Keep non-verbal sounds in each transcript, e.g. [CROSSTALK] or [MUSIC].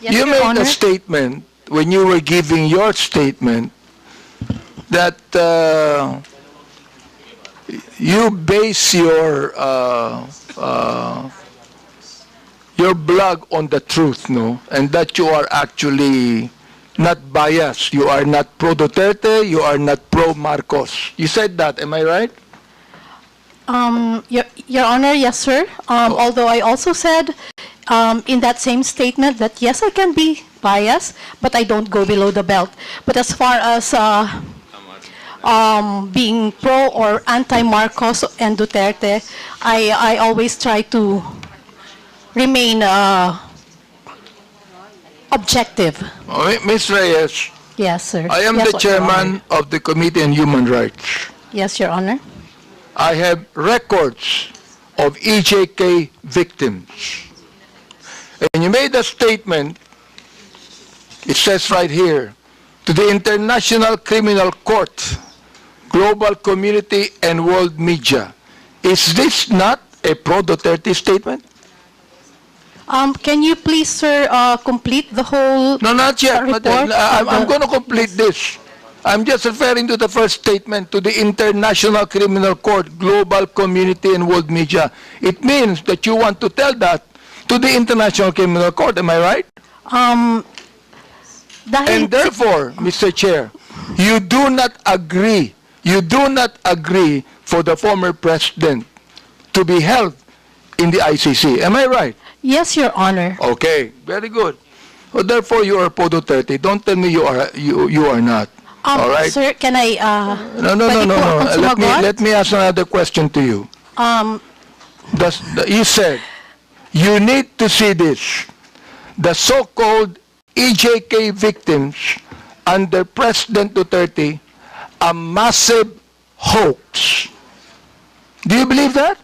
Yes, you made Honor. a statement when you were giving your statement that uh, you base your uh, uh, your blog on the truth, no, and that you are actually not biased. You are not pro Duterte. You are not pro Marcos. You said that. Am I right? Um, Your, Your Honor, yes, sir. Um, Oh. although I also said um, in that same statement that yes, I can be biased, but I don't go below the belt. But as far as uh, um, being pro or anti-Marcos and Duterte, I, I always try to remain uh, objective. Oh, Ms. Reyes, Yes, sir. I am Yes, the chairman of the Committee on Human Rights. Yes, Your Honor. I have records of EJK victims. And you made a statement, it says right here, to the International Criminal Court, global community, and world media. Is this not a pro-Duterte statement? Um, can you please, sir, uh, complete the whole No, not yet. Not yet. report I'm, I'm going to complete this. I'm just referring to the first statement to the International Criminal Court, global community, and world media. It means that you want to tell that to the International Criminal Court. Am I right? Um, And therefore, Mr. Chair, you do not agree, you do not agree for the former president to be held in the ICC. Am I right? yes, Your Honor. Okay, very good. So therefore, you are Pro Duterte. Don't tell me you are you you are not. Um, All right. Sir, can I, uh, No, no, no, no, no. Let me let me ask another question to you. um, Does, you said you need to see this. The so-called EJK victims under President Duterte a massive hoax. Do you believe that,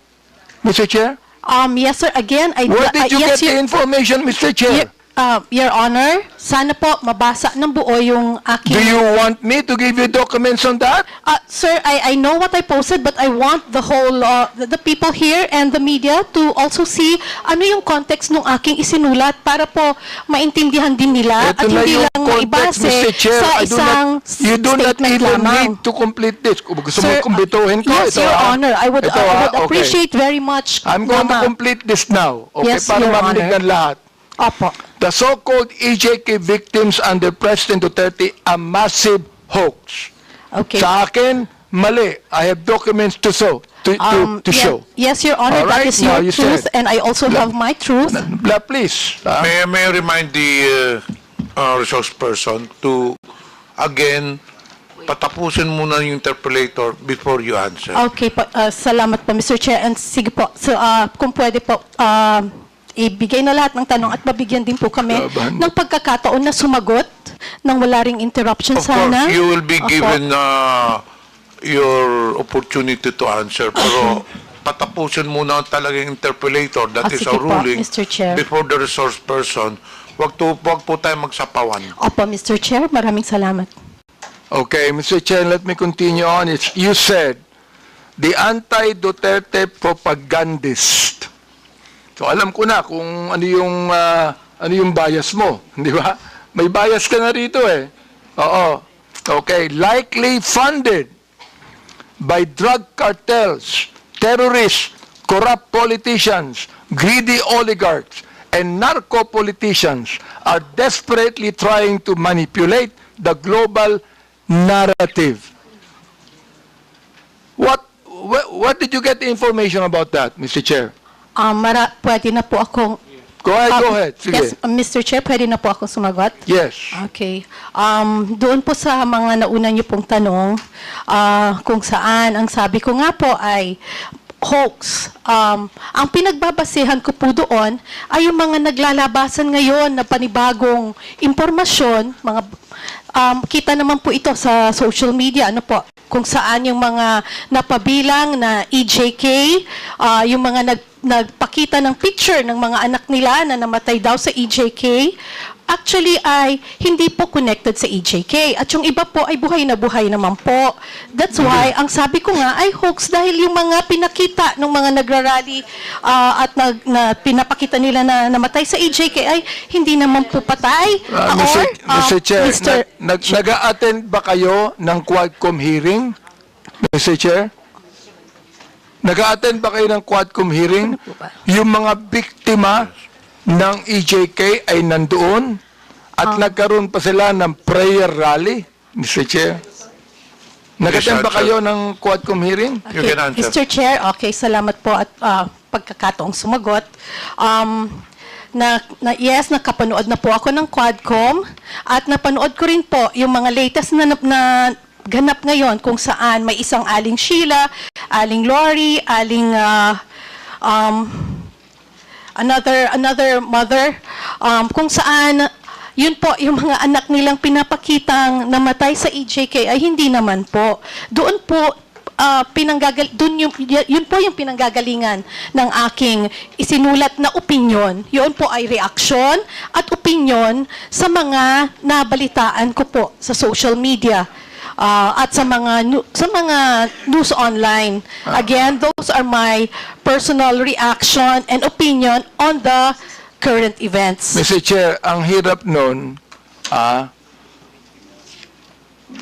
Mr. Chair? um, yes, sir, again, I, Where uh, did you yes, get the information, Mr. Chair? Uh, Your Honor, sana po mabasa ng buo yung aking... Do you want me to give you documents on that? Uh, sir, I, I know what I posted, but I want the whole, uh, the, the people here and the media to also see ano yung context ng aking isinulat para po maintindihan din nila Ito at hindi lang context, maibase Mr. Chair. sa I do isang not, you do not statement even lamang. need to complete this. Kung gusto mo Sir, kumpletuhin ko, yes, ito Your ah. Honor, I would, Ito I ah, would okay. appreciate very much. I'm going to complete this now, okay, Yes, para Your Honor. ng lahat. Opo. The so-called EJK victims under President Duterte, a massive hoax. Okay. Sa akin, mali. I have documents to show. To, to, Um, to yeah, show. Yes, Your Honor, All right, that is your you truth, said- and I also have my truth. Bla, please. ah. May, may I remind the uh, uh, resource person to, again, patapusin muna yung interpolator before you answer. Okay po, uh, salamat po Mr. Chair and sige po, so, uh, kung pwede po, uh, ibigay na lahat ng tanong at mabigyan din po kami Laban. ng pagkakataon na sumagot nang wala ring interruption Of sana. course, you will be Opo. given uh, your opportunity to answer. Pero [LAUGHS] patapusin muna talagang interpolator. That Ah, is sige po, ruling Mr. Chair. before the resource person. Wag, to, wag po tayo magsapawan. Opo, Mr. Chair, maraming salamat. Okay, Mr. Chair, let me continue on. It's, you said, the anti-Duterte propagandist. So alam ko na kung ano yung ah, ano yung bias mo, [LAUGHS] di ba? May bias ka na rito eh. Oo. Okay, likely funded by drug cartels, terrorists, corrupt politicians, greedy oligarchs, and narco politicians are desperately trying to manipulate the global narrative. What, wh- what did you get the information about that, Mr. Chair? Um, mara, pwede na po akong... Go ahead, go Um, ahead. Sige. Yes, uh, Mr. Chair, pwede na po akong sumagot? Yes. Okay. Um, doon po sa mga nauna niyo pong tanong, ah, kung saan, ang sabi ko nga po ay hoax. Um, ang pinagbabasehan ko po doon ay yung mga naglalabasan ngayon na panibagong impormasyon, mga um, kita naman po ito sa social media, ano po, kung saan yung mga napabilang na EJK, ah, yung mga nag, nagpakita ng picture ng mga anak nila na namatay daw sa EJK, actually ay hindi po connected sa EJK. At yung iba po ay buhay na buhay naman po. That's why, ang sabi ko nga ay hoax dahil yung mga pinakita ng mga nagrarally ah, at nag, na pinapakita nila na namatay sa EJK ay hindi naman po patay. Uh, Ah, Mr. or, um, Mr. Chair, Mr. nag, nag-a-attend ba kayo ng Quadcom hearing? Mr. Chair? Nag-a-attend ba kayo ng Quadcom hearing? Ano? Yung mga biktima ng EJK ay nandoon at Ah. nagkaroon pa sila ng prayer rally, Mr. Chair. Nag-attend ba Yes, sir. kayo ng Quadcom hearing? You can answer. Mr. Chair, okay, salamat po at ah, pagkakataong sumagot. Um, na, na, yes, nakapanood na po ako ng Quadcom at napanood ko rin po yung mga latest na, na, na ganap ngayon kung saan may isang aling Sheila, aling Lori, aling ah, um, another another mother um, kung saan yun po yung mga anak nilang pinapakitang namatay sa EJK ay hindi naman po. Doon po ah, pinanggagal doon yung yun po yung pinanggagalingan ng aking isinulat na opinion yun po ay reaksyon at opinion sa mga nabalitaan ko po sa social media Ah, at sa mga sa mga news online. Again, those are my personal reaction and opinion on the current events. Mr. Chair, ang hirap nun, ah,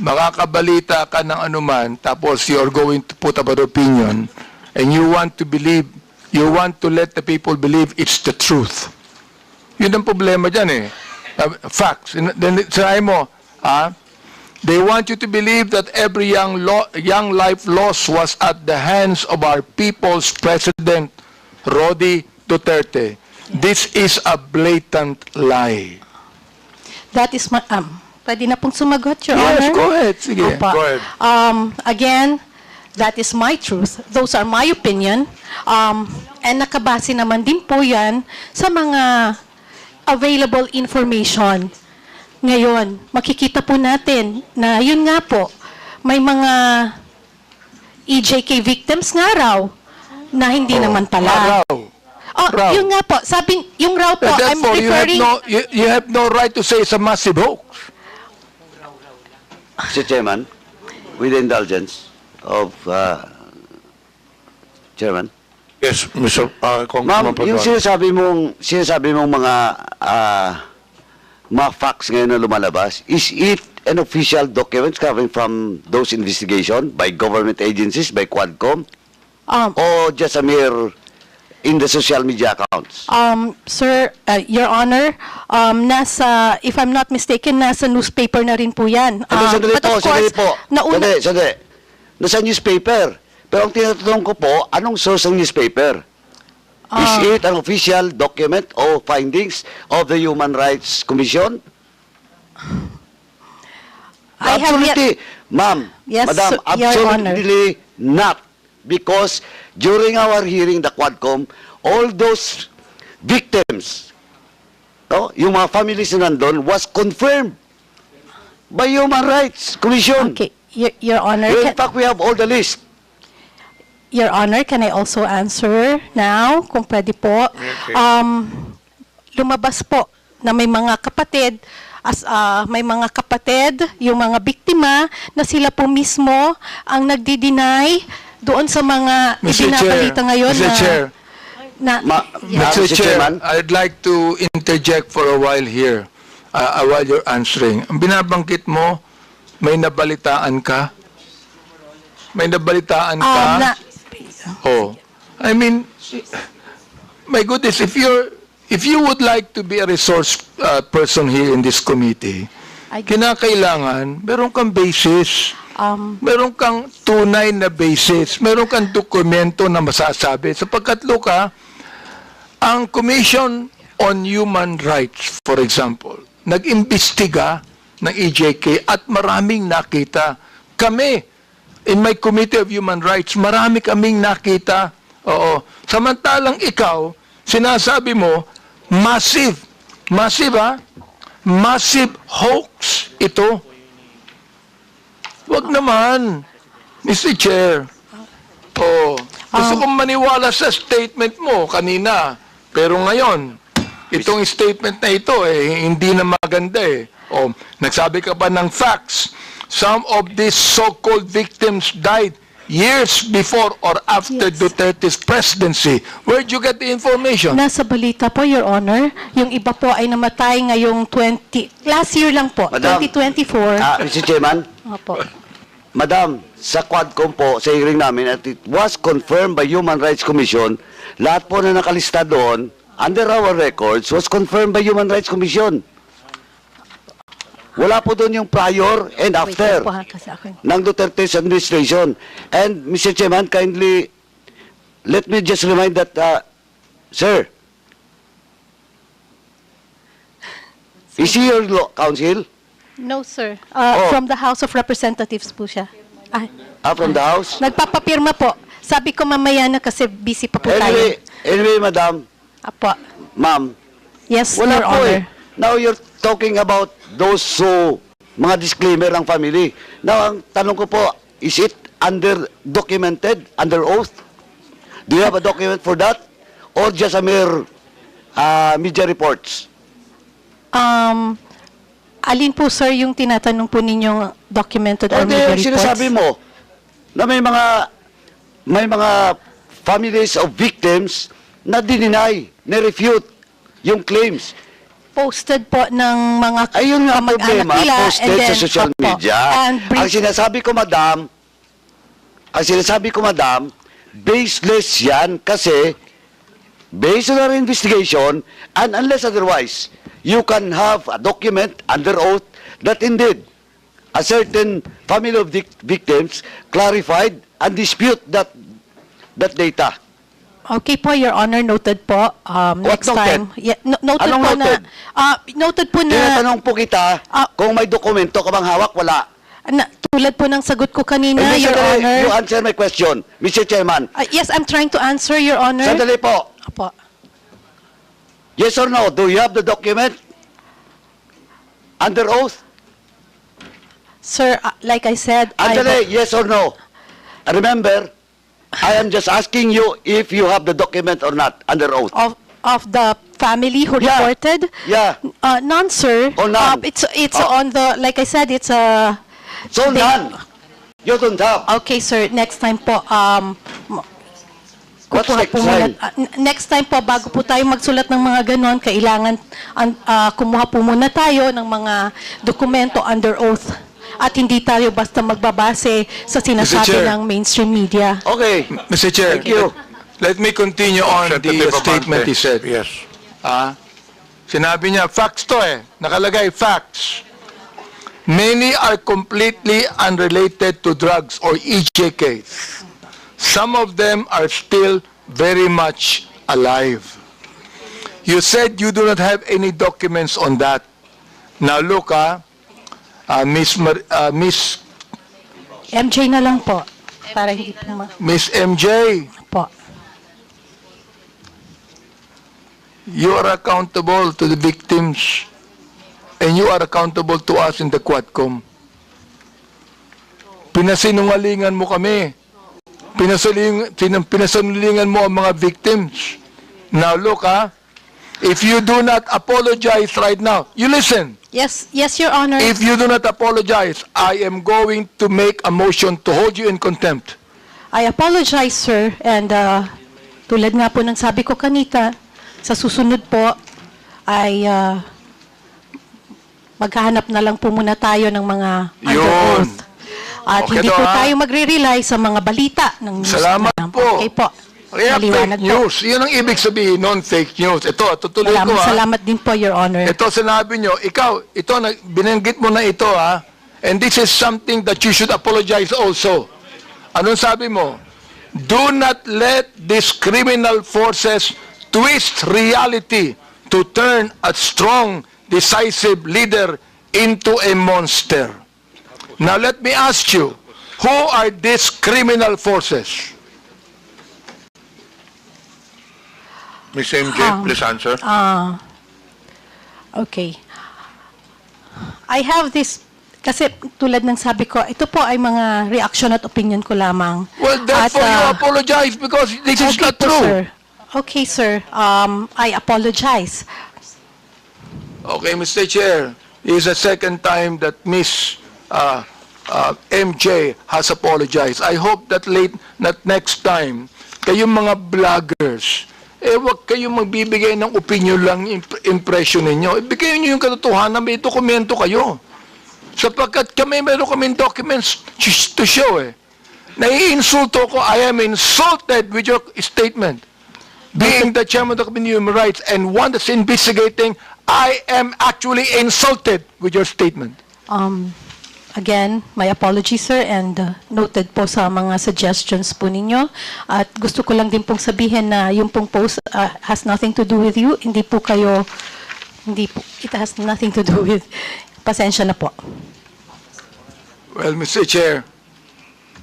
makakabalita ka ng anuman, tapos you're going to put up an opinion, and you want to believe, you want to let the people believe it's the truth. Yun ang problema dyan eh. Uh, facts. Then, sinabi mo, ah, they want you to believe that every young, lo- young life lost was at the hands of our people's president, Rodi Duterte. This is a blatant lie. That is my um pwede na pong sumagot, Your Yes, Honor? go ahead. Sige. Opo. Go ahead. Um, again, that is my truth. Those are my opinion. Um, and nakabase naman din po yan sa mga available information. Ngayon, makikita po natin na yun nga po, may mga EJK victims nga raw na hindi naman pala. Araw. Oh, raw. yun nga po, sabi, yung raw po, And I'm therefore, you have referring... no, you, you have no right to say it's a massive hoax. Mr. Chairman, with the indulgence of uh, Chairman. Yes, Mr. Uh, Congressman Ma'am, yung sinasabi mong sinasabi mong mga ah, mga facts ngayon na lumalabas, is it an official document coming from those investigation by government agencies, by Quadcom, Um, or just a mere in the social media accounts? Um, sir, uh, Your Honor, um, nasa, if I'm not mistaken, nasa newspaper na rin po yan. Ano, Um, sandali but po, of sandali course, po. nauna, Sandali, sandali. Nasa newspaper. Pero ang tinatanong ko po, anong source ng newspaper? Is Ah. it an official document or findings of the Human Rights Commission? I absolutely, ma'am, Yes, madam, so- absolutely not. Because during our hearing, the Quadcom, all those victims, no, yung mga families na nandun, was confirmed by Human Rights Commission. okay, Your, Your Honor, In fact, we have all the list. Your Honor, can I also answer now, kung pwede po? Okay. Um, lumabas po na may mga kapatid, as ah, may mga kapatid, yung mga biktima, na sila po mismo ang nagdi-deny doon sa mga Mr. Ibinabalita ngayon Mr. na... Chair, na Ma- Yes. Mr. Mr. Chair, Chairman. I'd like to interject for a while here, uh, uh, while you're answering. Ang binabanggit mo, may nabalitaan ka? May nabalitaan ka? Um, na, Oh, I mean, my goodness, if you're, if you would like to be a resource uh, person here in this committee, I- kinakailangan, meron kang basis, um, meron kang tunay na basis, meron kang dokumento na masasabi. Sapagkat, Luka, ang Commission on Human Rights, for example, nag-imbestiga ng EJK at maraming nakita. Kami, in my Committee of Human Rights, marami kaming nakita. Oo. Samantalang ikaw, sinasabi mo, massive, massive ha? Massive hoax ito. Wag naman. Mr. Chair. Oh, gusto kong maniwala sa statement mo kanina. Pero ngayon, itong statement na ito eh hindi na maganda eh. Oh, nagsabi ka pa ng facts. Some of these so-called victims died years before or after Yes. Duterte's presidency. Where'd you get the information? Nasa balita po, Your Honor. Yung iba po ay namatay ngayong 20, last year lang po, Madam. 2024. Ah, Mr. Chairman, Opo. Madam, sa Quadcom po, sa hearing namin, at it was confirmed by Human Rights Commission, lahat po na nakalista doon, under our records, was confirmed by Human Rights Commission. Wala po doon yung prior and after ng Duterte's administration. And, Mr. Chairman, kindly, let me just remind that, uh, sir, is he your law counsel? No, sir. Uh, Oh. From the House of Representatives po siya. Ah, Ah, from the House? nagpapapirma po. Sabi ko mamaya na kasi busy pa po Anyway, tayo. anyway, madam, Apo. ma'am, Yes, wala Your po Honor. eh. Now you're talking about those so, mga disclaimer ng family. Now, ang tanong ko po, is it under documented, under oath? Do you have a document for that? Or just a mere uh, media reports? Um, alin po, sir, yung tinatanong po ninyong documented or Hindi, media reports? sinasabi mo na may mga may mga families of victims na dininay, na-refute yung claims. Posted po ng mga Ayun nga ang kamag-anak problema, nila, posted and sa then, social opo, media. And Ang brief, sinasabi ko, madam, ang sinasabi ko, madam, baseless yan kasi based on our investigation and unless otherwise, you can have a document under oath that indeed a certain family of vic- victims clarified and dispute that that data. Okay po, Your Honor, noted po. Um, What next noted? time. Yeah, no- noted Anong po noted? na, ah, noted po na, Tinatanong po kita Ah. kung may dokumento ka bang hawak, wala. na, tulad po ng sagot ko kanina, Hindi, Your sandali. Honor. You answer my question, Mr. Chairman. Ah, yes, I'm trying to answer, Your Honor. Sandali po. Apo. Yes or no? Do you have the document? Under oath? Sir, ah, like I said, I, Andale, yes or no? Remember, I am just asking you if you have the document or not under oath. of, of the family who Yeah. reported, Yeah. uh, none, sir. Oh, none. Uh, it's it's Oh. on the, like I said, it's a, So They- none. You don't have. okay, sir, next time po, um, m- What's kukuha next po muna- time? ah, n- next time po, bago po tayo magsulat ng mga ganon, kailangan an- ah, kumuha po muna tayo ng mga dokumento under oath. At hindi tayo basta magbabase sa sinasabi ng mainstream media. Okay. Mr. Chair, Thank you. let me continue on the statement he said. Yes. Ah, sinabi niya, facts to eh. Nakalagay, facts. Many are completely unrelated to drugs or EJKs. Some of them are still very much alive. You said you do not have any documents on that. Now look, ah, ah, Miss, Mar- ah, Miss, MJ na lang po. Para hindi po ma- Miss MJ, po. you are accountable to the victims and you are accountable to us in the Quadcom. Pinasinungalingan mo kami. Pinasaling, pinasinungalingan mo ang mga victims. Now look ha, if you do not apologize right now, you listen. Yes, yes, Your Honor. If you do not apologize, I am going to make a motion to hold you in contempt. I apologize, sir. And uh, tulad nga po ng sabi ko kanita, sa susunod po ay uh, maghahanap na lang po muna tayo ng mga under Yun. oath. At Okay hindi daw, po ha? tayo magre-rely sa mga balita ng news. Salamat na- po. Okay po. Kaya Maliwanag fake po. news. Yun ang ibig sabihin, non-fake news. Ito, tutuloy ko Salamat, ha. salamat din po, Your Honor. Ito sinabi nyo, ikaw, ito, na- binanggit mo na ito ha, and this is something that you should apologize also. Anong sabi mo? Do not let these criminal forces twist reality to turn a strong, decisive leader into a monster. Now let me ask you, who are these criminal forces? Miss MJ, Um, please answer. Ah, okay. I have this Kasi tulad ng sabi ko, ito po ay mga reaction at opinion ko lamang. Well, therefore you ah, apologize because this is okay not po, true. Sir. Okay, sir. Um, I apologize. Okay, Mr. Chair, this is the second time that Miss uh, uh, MJ has apologized. I hope that late, that next time, kayong mga vloggers, eh wag kayong magbibigay ng opinion lang, imp- impression ninyo. Ibigay niyo yung katotohanan, may dokumento kayo. Sapagkat kami, meron kaming documents to show eh. Naiinsulto ko, I am insulted with your statement. Being the chairman of the Committee on Human Rights and one that's investigating, I am actually insulted with your statement. Um, again, my apologies, sir, and uh, noted po sa mga suggestions po ninyo. At gusto ko lang din pong sabihin na yung pong post uh, has nothing to do with you. Hindi po kayo, hindi po, it has nothing to do with, pasensya na po. Well, Mr. Chair,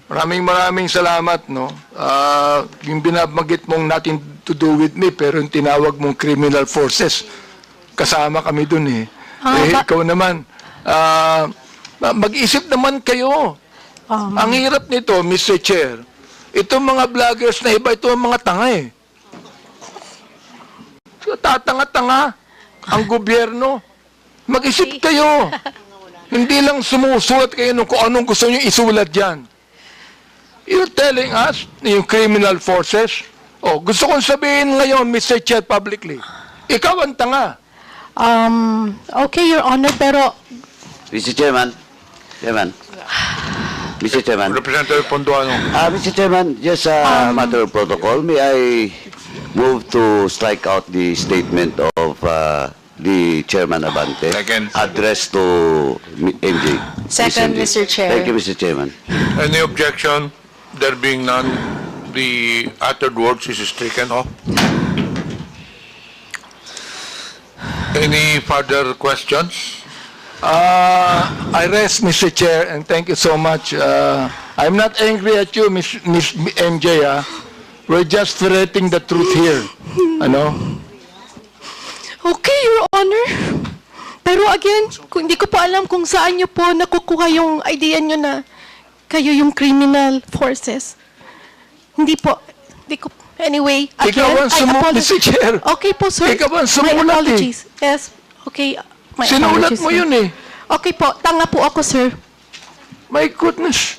maraming maraming salamat, no? Ah, yung binabagit mong nothing to do with me, pero yung tinawag mong criminal forces, kasama kami dun eh. Ah, eh, ikaw naman, ah, mag-isip naman kayo. Um, Ang hirap nito, Mr. Chair, itong mga vloggers na iba, ito ang mga tanga eh. Tatanga-tanga ang gobyerno. Mag-isip kayo. [LAUGHS] Hindi lang sumusulat kayo nung kung anong gusto nyo isulat dyan. You're telling us, yung criminal forces, oh, gusto kong sabihin ngayon, Mr. Chair, publicly, ikaw ang tanga. um, okay, Your Honor, pero Mr. Chairman, Chairman, Mr. Chairman, Representative Ponduano. uh, Mr. Chairman, just a matter of protocol, may I move to strike out the statement of uh, the Chairman Abante Second. addressed to MJ. Second, Miss Mr. MJ. Chair. Thank you, Mr. Chairman. Any objection? There being none, the uttered words is stricken off. Any further questions? Uh, I rest, Mr. Chair, and thank you so much. Uh, I'm not angry at you, Miss, Miss MJ. ah. We're just ferreting the truth here. Ano? Okay, Your Honor. Pero again, kung hindi ko pa alam kung saan niyo po nakukuha yung idea niyo na kayo yung criminal forces. Hindi po. Hindi ko, anyway, again, Ikaw ang I sumu- apologize. Mr. Chair. Okay po, sir. Ikaw ang My sumulat eh. apologies. Yes. Okay. My Sinulat apologies, mo sir. yun eh. Okay po, tanga po ako, sir. My goodness.